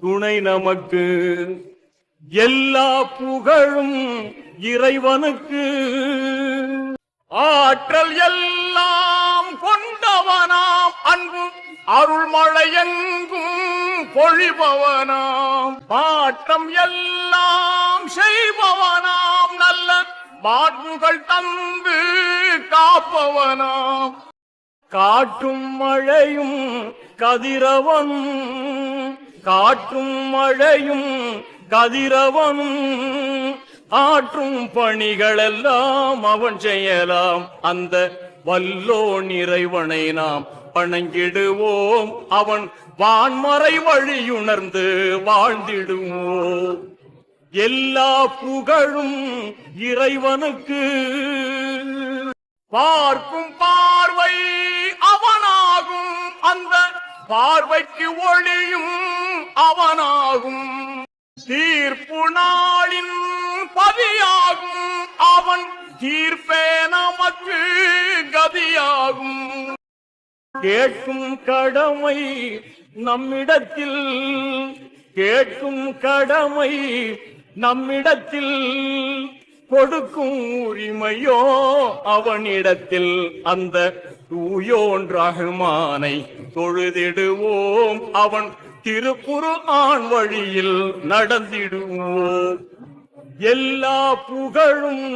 துணை நமக்கு. எல்லா புகழும் இறைவனுக்கு. ஆற்றல் எல்லாம் கொண்டவனாம். அன்பு அருள்மழையெங்கும் பொழிபவனாம். பாட்டம் எல்லாம் செய்பவனாம். நல்ல மாண்புகள் தந்து காப்பவனாம். காட்டும் மழையும் கதிரவன் காற்றும் மழையும் கதிரவனும் ஆற்றும் பணிகளெல்லாம் அவன் செய்யலாம். அந்த வல்லோ நிறைவனை நாம் பணங்கிடுவோம் அவன் வான்மறை வழியுணர்ந்து வாழ்ந்திடுவோம். எல்லா புகழும் இறைவனுக்கு. பார்க்கும் பார்வைக்கு ஒளியும் அவனாகும். தீர்ப்பு நாளின் பதியாகும். அவன் தீர்ப்பே நமக்கு கதியாகும். கேட்கும் கடமை நம்மிடத்தில் கேட்கும் கடமை நம்மிடத்தில். கொடுக்கும் உரிமையோ அவனிடத்தில் அந்த தூயோன் ரஹ்மானை தொழுதிடுவோம். அவன் திருப்புரு ஆண் வழியில் நடந்திடுவோம். எல்லா புகழும்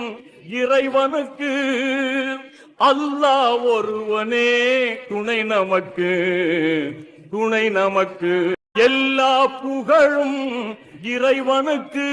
இறைவனுக்கு அல்லா ஒருவனே துணை நமக்கு துணை நமக்கு. எல்லா புகழும் இறைவனுக்கு